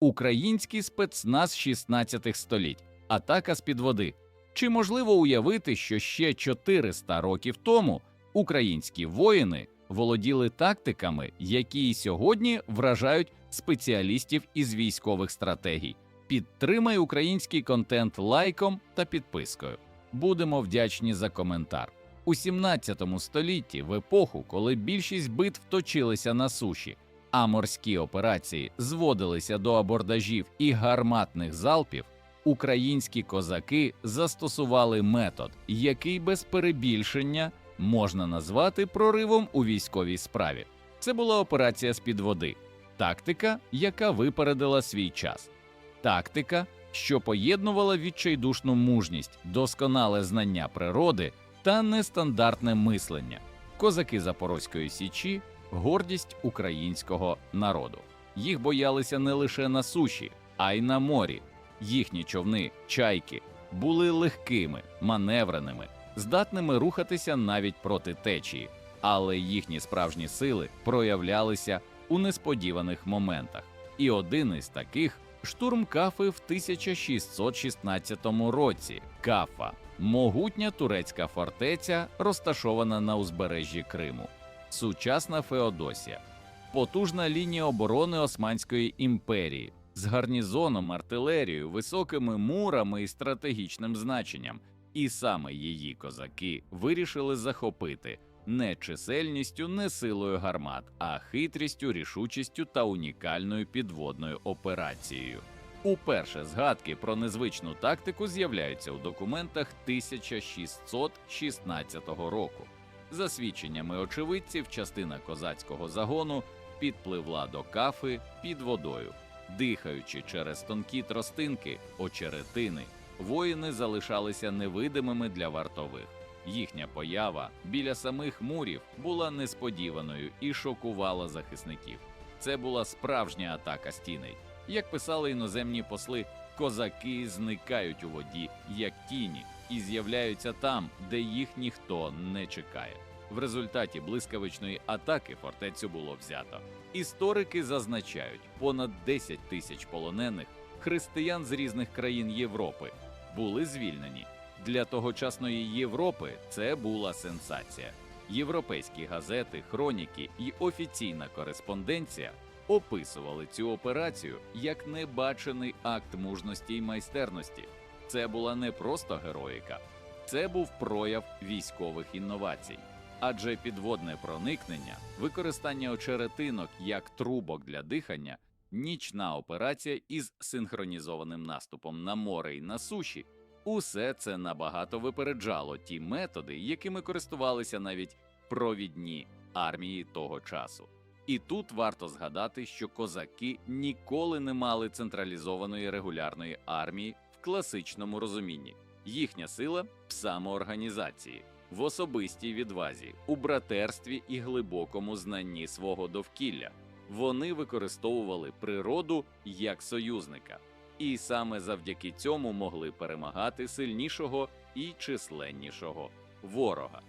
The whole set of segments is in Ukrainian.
Український спецназ 16 століть, атака з під води. Чи можливо уявити, що ще 400 років тому українські воїни володіли тактиками, які й сьогодні вражають спеціалістів із військових стратегій? Підтримай український контент лайком та підпискою. Будемо вдячні за коментар. У 17 столітті, в епоху, коли більшість битв точилися на суші, а морські операції зводилися до абордажів і гарматних залпів, українські козаки застосували метод, який без перебільшення можна назвати проривом у військовій справі. Це була операція з під води, тактика, яка випередила свій час, тактика, що поєднувала відчайдушну мужність, досконале знання природи та нестандартне мислення. Козаки Запорозької січі гордість українського народу. Їх боялися не лише на суші, а й на морі. Їхні човни, чайки, були легкими, маневреними, здатними рухатися навіть проти течії, але їхні справжні сили проявлялися у несподіваних моментах. І один із таких штурм Кафи в 1616 році. Кафа могутня турецька фортеця, розташована на узбережжі Криму сучасна Феодосія, потужна лінія оборони Османської імперії з гарнізоном, артилерією, високими мурами і стратегічним значенням. І саме її козаки вирішили захопити не чисельністю, не силою гармат, а хитрістю, рішучістю та унікальною підводною операцією. Уперше згадки про незвичну тактику з'являються у документах 1616 року. За свідченнями очевидців, частина козацького загону підпливла до кафи під водою. Дихаючи через тонкі тростинки, очеретини, воїни залишалися невидимими для вартових. Їхня поява біля самих мурів була несподіваною і шокувала захисників. Це була справжня атака стіней. Як писали іноземні посли, козаки зникають у воді, як тіні, і з'являються там, де їх ніхто не чекає. В результаті блискавичної атаки фортецю було взято. Історики зазначають, понад 10 тисяч полонених християн з різних країн Європи були звільнені. Для тогочасної Європи це була сенсація. Європейські газети, хроніки і офіційна кореспонденція описували цю операцію як небачений акт мужності й майстерності. Це була не просто героїка, це був прояв військових інновацій. Адже підводне проникнення, використання очеретинок як трубок для дихання, нічна операція із синхронізованим наступом на море і на суші, усе це набагато випереджало ті методи, якими користувалися навіть провідні армії того часу. І тут варто згадати, що козаки ніколи не мали централізованої регулярної армії класичному розумінні. Їхня сила в самоорганізації, в особистій відвазі, у братерстві і глибокому знанні свого довкілля. Вони використовували природу як союзника, і саме завдяки цьому могли перемагати сильнішого і численнішого ворога.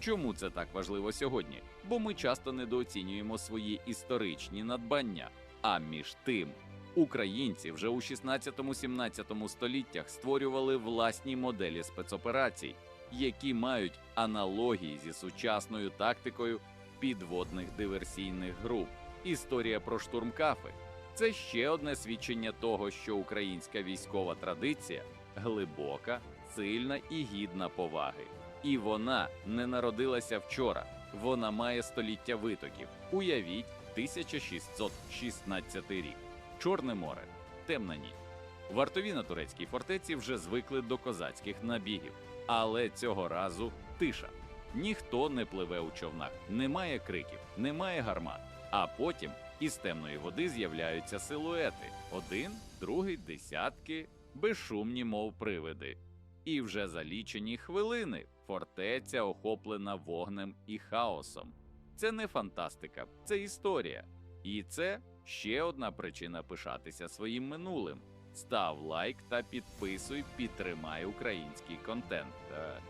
Чому це так важливо сьогодні? Бо ми часто недооцінюємо свої історичні надбання. А між тим, українці вже у 16-17 століттях створювали власні моделі спецоперацій, які мають аналогії зі сучасною тактикою підводних диверсійних груп. Історія про штурм Кафи – це ще одне свідчення того, що українська військова традиція глибока, сильна і гідна поваги. І вона не народилася вчора. Вона має століття витоків. Уявіть, 1616 рік. Чорне море, темна ніч. Вартові на турецькій фортеці вже звикли до козацьких набігів, але цього разу тиша. Ніхто не пливе у човнах, немає криків, немає гармат. А потім із темної води з'являються силуети: один, другий, десятки, безшумні, мов привиди. І вже за лічені хвилини фортеця охоплена вогнем і хаосом. Це не фантастика, це історія. І це ще одна причина пишатися своїм минулим. Став лайк та підписуй, підтримай український контент. Е,